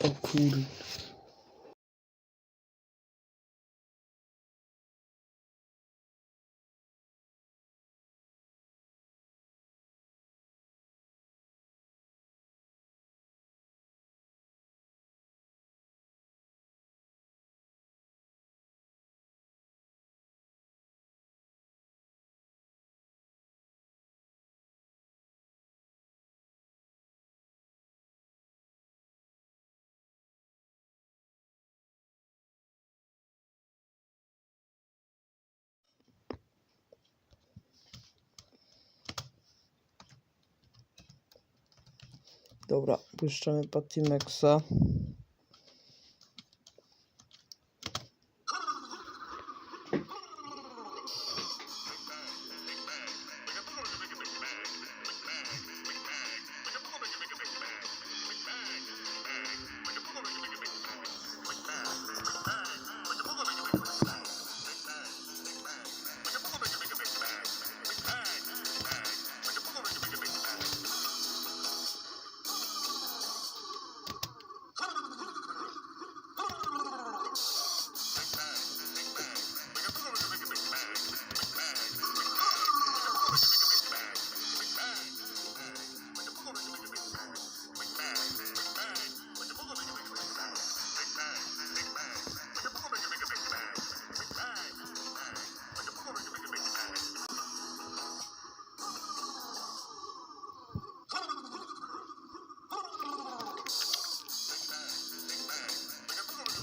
O kurde. Dobra, puszczamy Patimexa.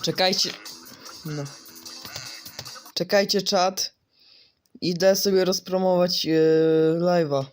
Czekajcie. No. Czekajcie, czat. Idę sobie rozpromować yy, live'a.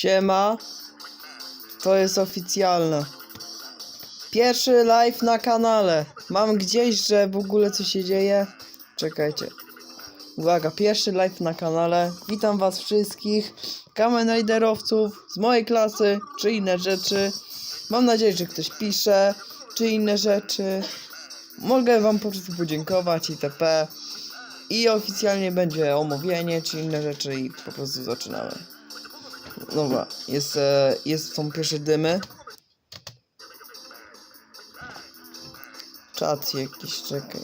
Siema. To jest oficjalne. Pierwszy live na kanale. Mam gdzieś, że w ogóle co się dzieje. Czekajcie. Uwaga, pierwszy live na kanale. Witam was wszystkich. Kamen Riderowców z mojej klasy, czy inne rzeczy. Mam nadzieję, że ktoś pisze, czy inne rzeczy. Mogę wam po prostu podziękować itp. I oficjalnie będzie omówienie, czy inne rzeczy i po prostu zaczynamy. Dobra, jest, e, jest, są pierwsze dymy. Czat jakiś, czekaj.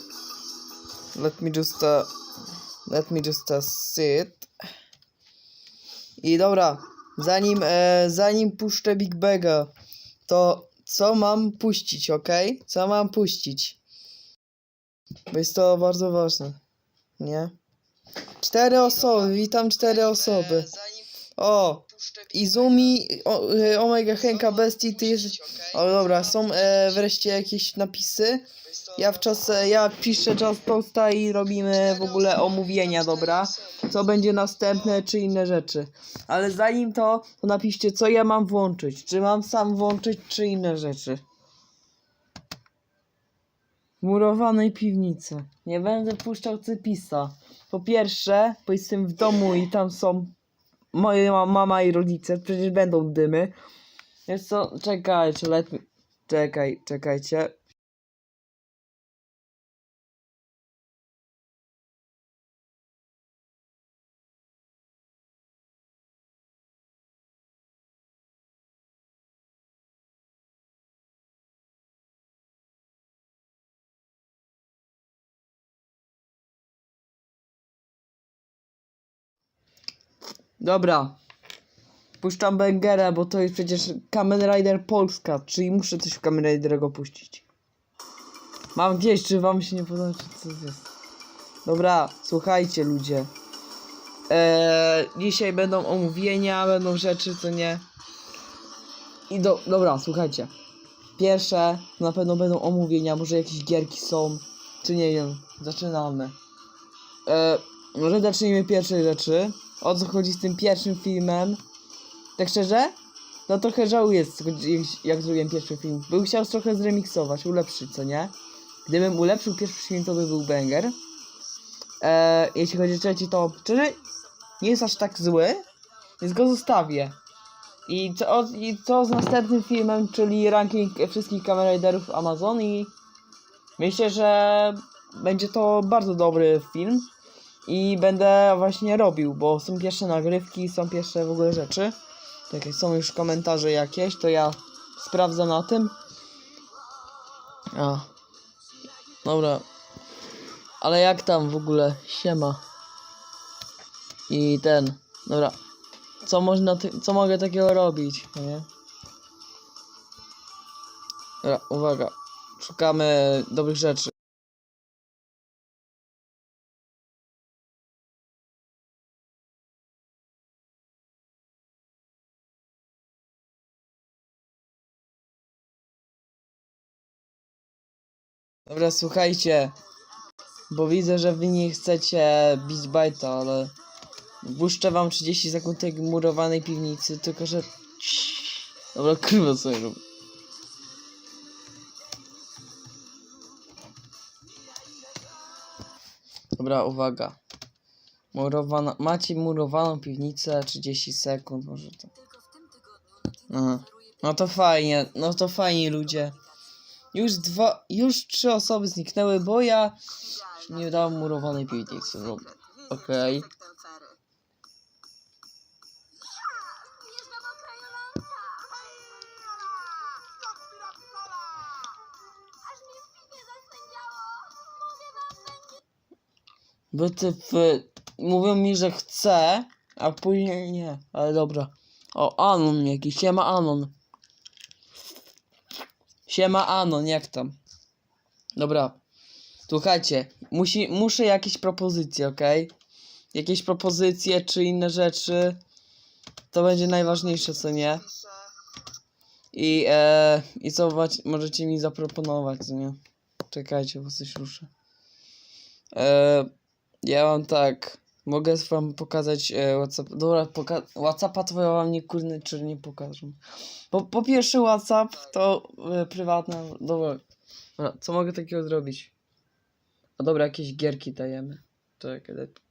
Let me just, uh, let me just uh, sit. I dobra, zanim, e, zanim puszczę Big Baga, to co mam puścić, ok? Co mam puścić? Bo jest to bardzo ważne, nie? Cztery osoby, witam cztery osoby. O, Izumi, o, e, Omega Henka Bestii, ty jesteś... O dobra, są e, wreszcie jakieś napisy. Ja w czas, e, ja piszę czas posta i robimy w ogóle omówienia, dobra? Co będzie następne, czy inne rzeczy. Ale zanim to, to napiszcie, co ja mam włączyć. Czy mam sam włączyć, czy inne rzeczy. Murowanej piwnicy. Nie będę puszczał cypisa. Po pierwsze, bo jestem w domu i tam są moja mama i rodzice, przecież będą dymy. Więc co, czekajcie, let. Czekaj, czekajcie. Dobra. puszczam Bangera, bo to jest przecież Kamen Rider Polska, czyli muszę coś w Kamen Riderego puścić. Mam gdzieś, czy wam się nie podoba, czy co jest? Dobra, słuchajcie ludzie. Eee, dzisiaj będą omówienia, będą rzeczy, co nie. I do, dobra, słuchajcie. Pierwsze na pewno będą omówienia, może jakieś gierki są, czy nie wiem. Zaczynamy. Eee, może zacznijmy pierwszej rzeczy. O co chodzi z tym pierwszym filmem? Tak szczerze? No trochę żałuję, jak- zrobiłem pierwszy film. Bym chciał trochę zremiksować, ulepszyć, co nie? Gdybym ulepszył pierwszy film, to by był banger. Eee, jeśli chodzi o trzeci, to szczerze nie jest aż tak zły, więc go zostawię. I co, I co z następnym filmem, czyli ranking wszystkich Kamen Riderów Amazon i myślę, że będzie to bardzo dobry film i będę właśnie robił, bo są pierwsze nagrywki, są pierwsze w ogóle rzeczy. Tak, jak są już komentarze jakieś, to ja sprawdzę na tym. A. Dobra. Ale jak tam w ogóle? Siema. I ten. Dobra. Co można co mogę takiego robić? Nie? Dobra, uwaga. Szukamy dobrych rzeczy. Dobra, słuchajcie. Bo widzę, że wy nie chcecie bić bajta, ale... Puszczę wam 30 sekund tej murowanej piwnicy, tylko że... Dobra, kurwa co ja robię. Dobra, uwaga. Murowana... Macie murowaną piwnicę, 30 sekund, może to... Aha. No to fajnie, no to fajnie ludzie. Już dwa, już trzy osoby zniknęły, bo ja nie dałem murowanej piwnicy. No, Okej. Ty w... Mówią mi, że chce, a później nie. Ale dobra. O, Anon jakiś. Siema Anon. Siema Anon, jak tam? Dobra. Słuchajcie, musi, muszę jakieś propozycje, ok? Jakieś propozycje czy inne rzeczy. To będzie najważniejsze, co nie? I, e, i co możecie mi zaproponować, co nie? Czekajcie, bo coś ruszę. E, ja mam tak. Mogę wam pokazać e, WhatsApp. Dobra, poka- WhatsAppa to ja wam nie kurny czy nie pokażę. Po, po pierwsze WhatsApp to e, prywatne. Dobra. dobra. Co mogę takiego zrobić? A dobra, jakieś gierki dajemy. Czekaj, daj.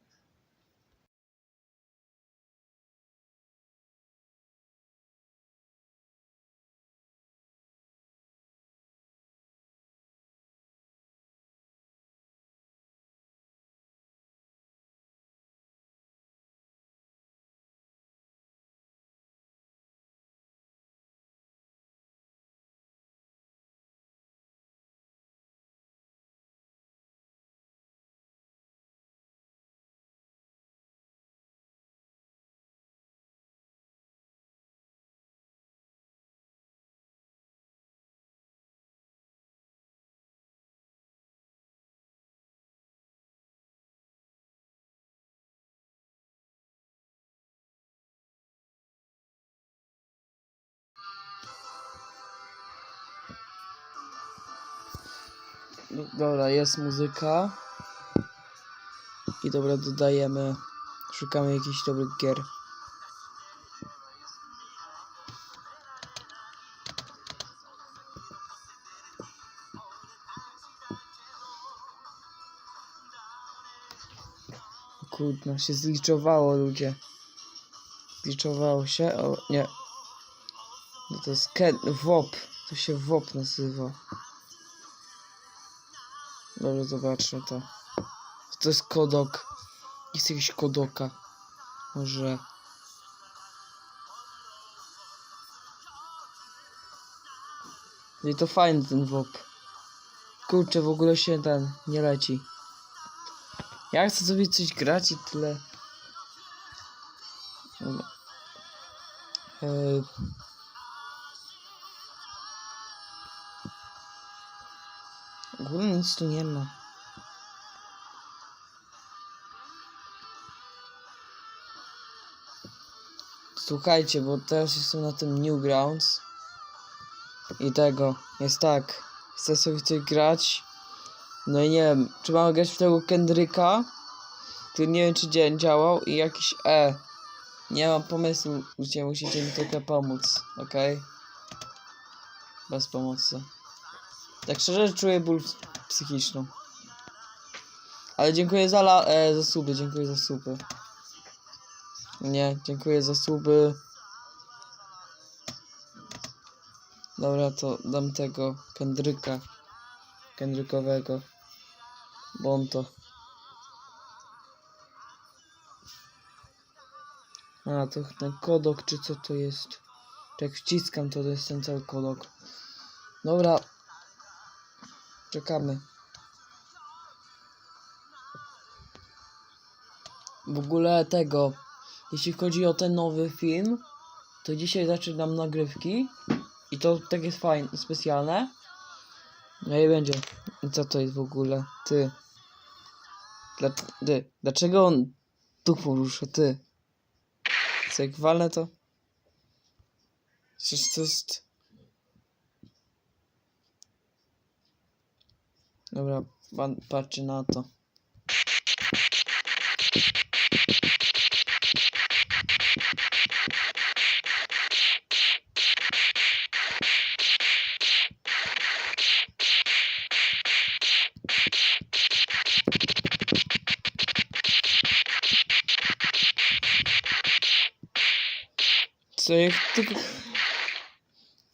Dobra, jest muzyka. I dobra, dodajemy. Szukamy jakichś dobrych gier. Kurde, się zliczowało ludzie. Zliczowało się? O, nie. No to jest Ken WOP. To się WOP nazywa. Dobra, zobaczmy to. To jest kodok. Jest jakiś kodoka. Może. I to fajny ten WOP. Kurczę, w ogóle się ten nie leci. Ja chcę sobie coś grać i tyle. Yy. Ogólnie nic tu nie ma. Słuchajcie, bo teraz jestem na tym Newgrounds. I tego, jest tak. Chcę sobie coś grać. No i nie wiem, czy mam grać w tego Kendricka, który nie wiem czy dzia- działał i jakiś E. Nie mam pomysłu, gdzie musicie mi trochę pomóc, okej? Bez pomocy. Tak szczerze czuję ból psychiczny. Ale dziękuję za, la, e, za suby, dziękuję za suby. Nie, dziękuję za suby. Dobra, to dam tego Kendryka. Kendrykowego. Bo on to. A, to ten kodok, czy co to jest? Jak wciskam, to to jest ten cały kodok. Dobra. Czekamy. W ogóle tego. Jeśli chodzi o ten nowy film, to dzisiaj zaczynam nagrywki. I to tak jest fajne, specjalne. No i będzie. Co to jest w ogóle? Ty. Dla, ty. Dlaczego on tu porusza? Ty. Walnę to? Przecież to jest... Dobra, pan patrzy na to. Co jak tylko...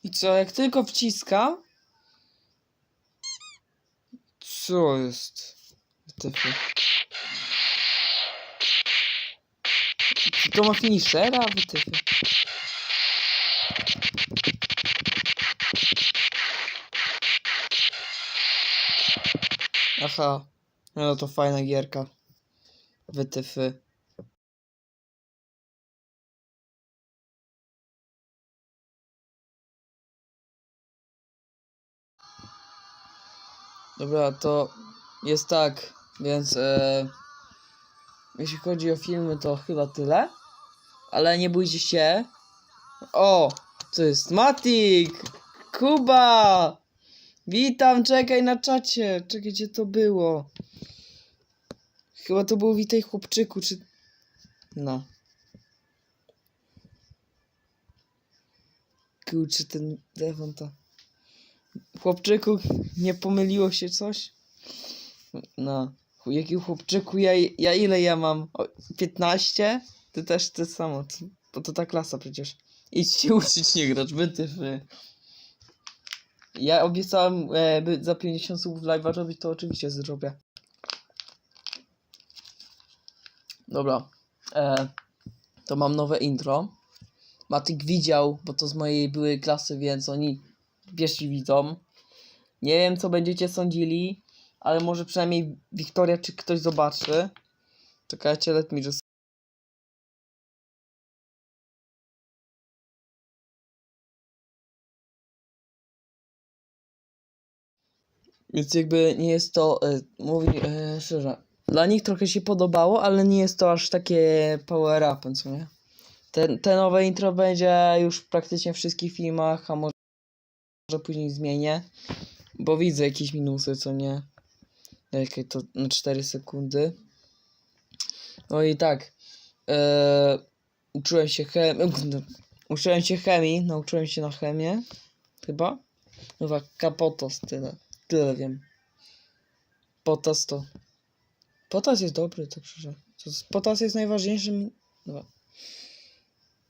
I co, jak tylko wciska? Co jest? WTF? To ma finishera? WTF? Aha. No to fajna gierka. WTF. Dobra, to jest tak, więc e, jeśli chodzi o filmy, to chyba tyle. Ale nie bójcie się. O, to jest Matik! Kuba! Witam, czekaj na czacie. Czekaj, gdzie to było? Chyba to było Witaj chłopczyku, czy... No. Kurczę, ten Devon to... Chłopczyku, nie pomyliło się coś? No. Jaki chłopczyku, ja, ja ile ja mam? O, 15? Ty też ty samo, bo to ta klasa przecież. Idź się uczyć nie grać, wytyfy. Ja obiecałem e, by za 50 słów live'a robić, to oczywiście zrobię. Dobra. E, to mam nowe intro. Matyk widział, bo to z mojej byłej klasy, więc oni pierwsi widzą. Nie wiem, co będziecie sądzili, ale może przynajmniej Wiktoria czy ktoś zobaczy. Czekajcie, let me just... Więc jakby nie jest to, e, mówi e, szczerze, dla nich trochę się podobało, ale nie jest to aż takie power up, co nie? Te, te nowe intro będzie już w praktycznie wszystkich filmach, a może może później zmienię, bo widzę jakieś minusy, co nie. Jakie to na 4 sekundy. No i tak. E, uczyłem się chemii. Uczyłem się chemii, nauczyłem się na chemię. Chyba. Chyba kapotos, tyle. Tyle wiem. Potas to. Potas jest dobry, tak szczerze. To jest- Potas jest najważniejszym.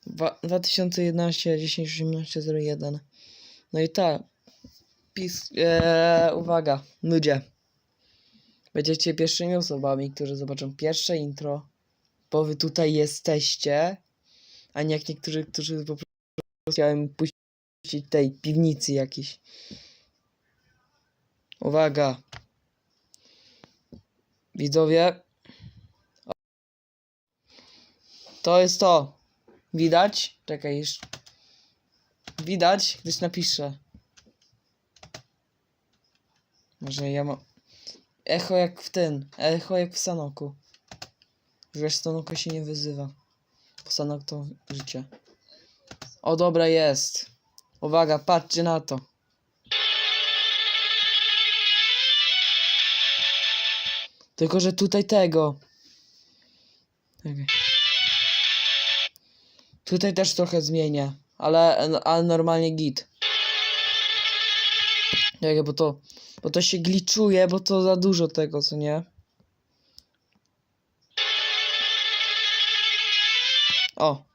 Dwa- 2011 10 18 01. No i tak. Pis. Eee, uwaga, ludzie. Będziecie pierwszymi osobami, którzy zobaczą pierwsze intro, bo wy tutaj jesteście, a nie jak niektórzy, którzy po prostu chciałem puścić tej piwnicy jakiejś. Uwaga. Widzowie. To jest to. Widać? Czekaj, jeszcze. Widać? Ktoś napisze. Może ja mam... Echo jak w ten. Echo jak w Sanoku. Wiesz, Sanoku się nie wyzywa. Bo Sanok to życie. O, dobra, jest. Uwaga, patrzcie na to. Tylko, że tutaj tego. Czekaj. Tutaj też trochę zmienię, ale, ale normalnie git. Czekaj, bo to, bo to się gliczuje, bo to za dużo tego, co nie? O.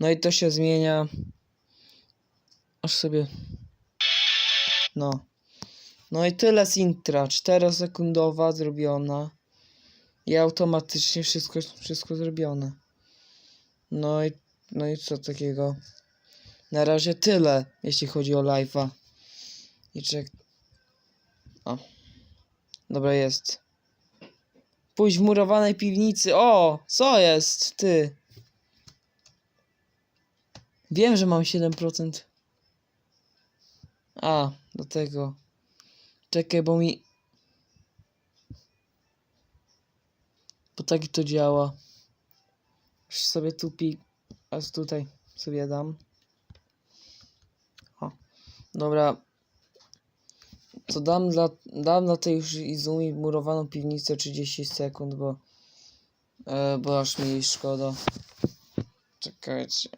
No i to się zmienia. Aż sobie. No. No i tyle z intra. 4-sekundowa zrobiona. I automatycznie wszystko, wszystko zrobione. No i, no i co takiego? Na razie tyle, jeśli chodzi o live'a. I czek... O. Dobra, jest. Pójść w murowanej piwnicy. O! Co jest? Ty. Wiem, że mam 7%. A, do tego. Czekaj, bo mi... Bo tak to działa. Już sobie tu pi... A tutaj sobie dam. O. Dobra. To dam dla, dam dla tej już Izumi murowaną piwnicę 30 sekund, bo... E, bo aż mi szkoda. Czekajcie.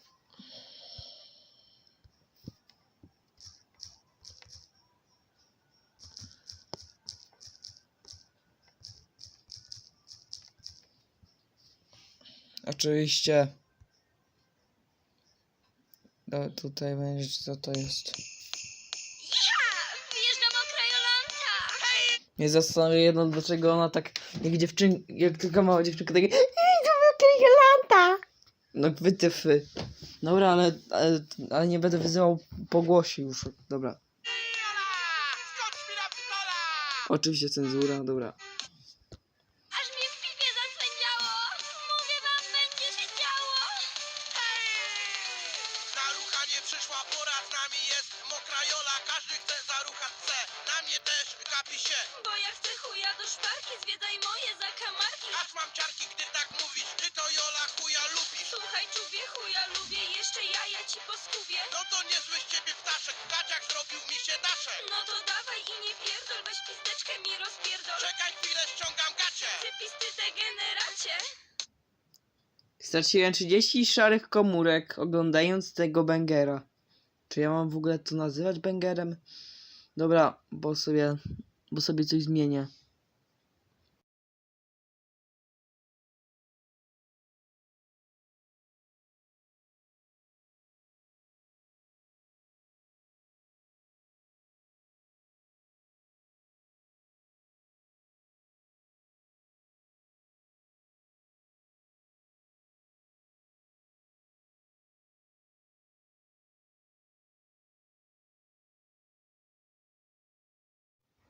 Oczywiście. No, tutaj będzie, co to jest. Mnie zastanawia jedno, dlaczego ona tak, jak dziewczyn, jak tylko mała dziewczynka, takie Jolanta! No wytyfy. Dobra, ale, ale, ale nie będę wyzywał po głosie już, dobra. Oczywiście cenzura, dobra. Straciłem 30 szarych komórek oglądając tego bangera. Czy ja mam w ogóle to nazywać bangerem? Dobra, bo sobie, bo sobie coś zmienię.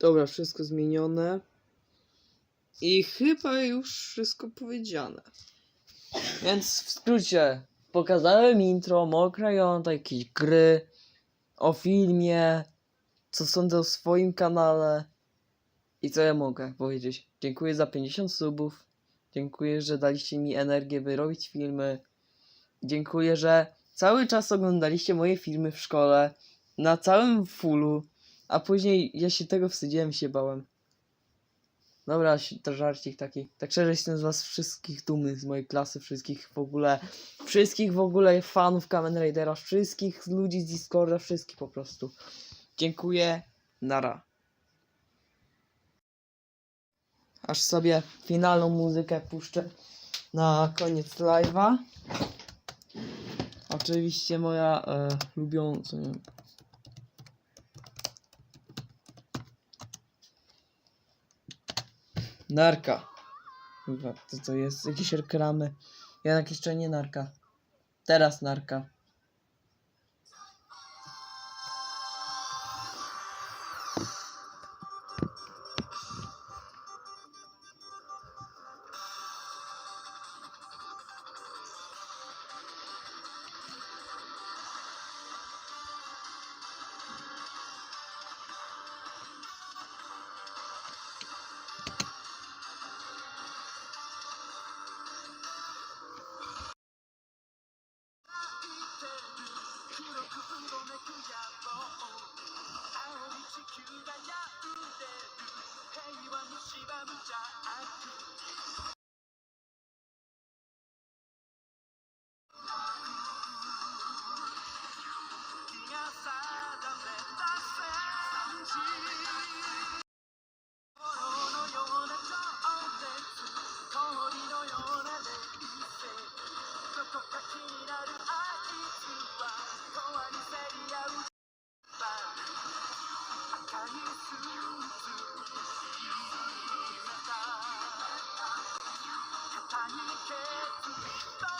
Dobra, wszystko zmienione. I chyba już wszystko powiedziane. Więc w skrócie, pokazałem intro, mokra jąta, jakieś gry, o filmie, co sądzę o swoim kanale i co ja mogę powiedzieć. Dziękuję za 50 subów. Dziękuję, że daliście mi energię, by robić filmy. Dziękuję, że cały czas oglądaliście moje filmy w szkole na całym fullu. A później ja się tego wstydziłem się bałem. Dobra, to żarcik taki. Tak szczerze jestem z was wszystkich dumny, z mojej klasy, wszystkich w ogóle, wszystkich w ogóle fanów Kamen Ridera, wszystkich ludzi z Discorda, wszystkich po prostu. Dziękuję, nara. Aż sobie finalną muzykę puszczę na koniec live'a. Oczywiście moja e, lubiąca, nie Narka. To co jest? Jakieś reklamy. Jednak jeszcze nie narka. Teraz narka. Tiny kid,